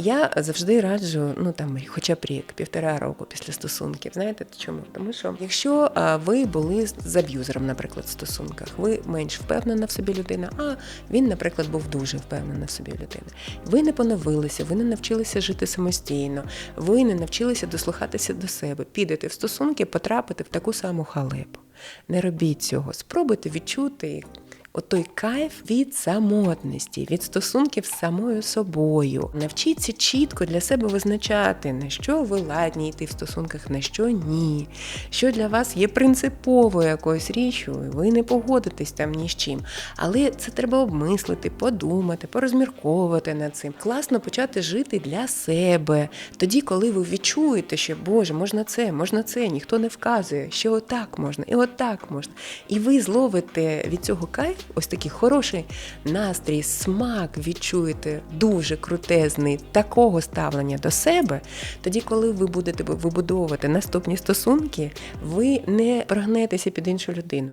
Я завжди раджу, ну там хоча б рік, півтора року після стосунків. Знаєте чому? Тому що якщо ви були з- аб'юзером, наприклад, в стосунках, ви менш впевнена в собі людина, а він, наприклад, був дуже впевнений в собі людина. Ви не поновилися, ви не навчилися жити самостійно, ви не навчилися дослухатися до себе, підете в стосунки, потрапите в таку саму халепу. Не робіть цього, спробуйте відчути от той кайф від самотності, від стосунків з самою собою. Навчіться чітко для себе визначати, на що ви ладні йти в стосунках, на що ні. Що для вас є принциповою якоюсь річчю, ви не погодитесь там ні з чим. Але це треба обмислити, подумати, порозмірковувати над цим. Класно почати жити для себе. Тоді, коли ви відчуєте, що Боже, можна це, можна це, ніхто не вказує, що отак можна, і отак можна. І ви зловите від цього кайф, ось такий хороший настрій, смак відчуєте дуже крутезний такого ставлення до себе. Тоді, коли ви будете вибудовувати наступні стосунки, ви не прогнетеся під іншу людину.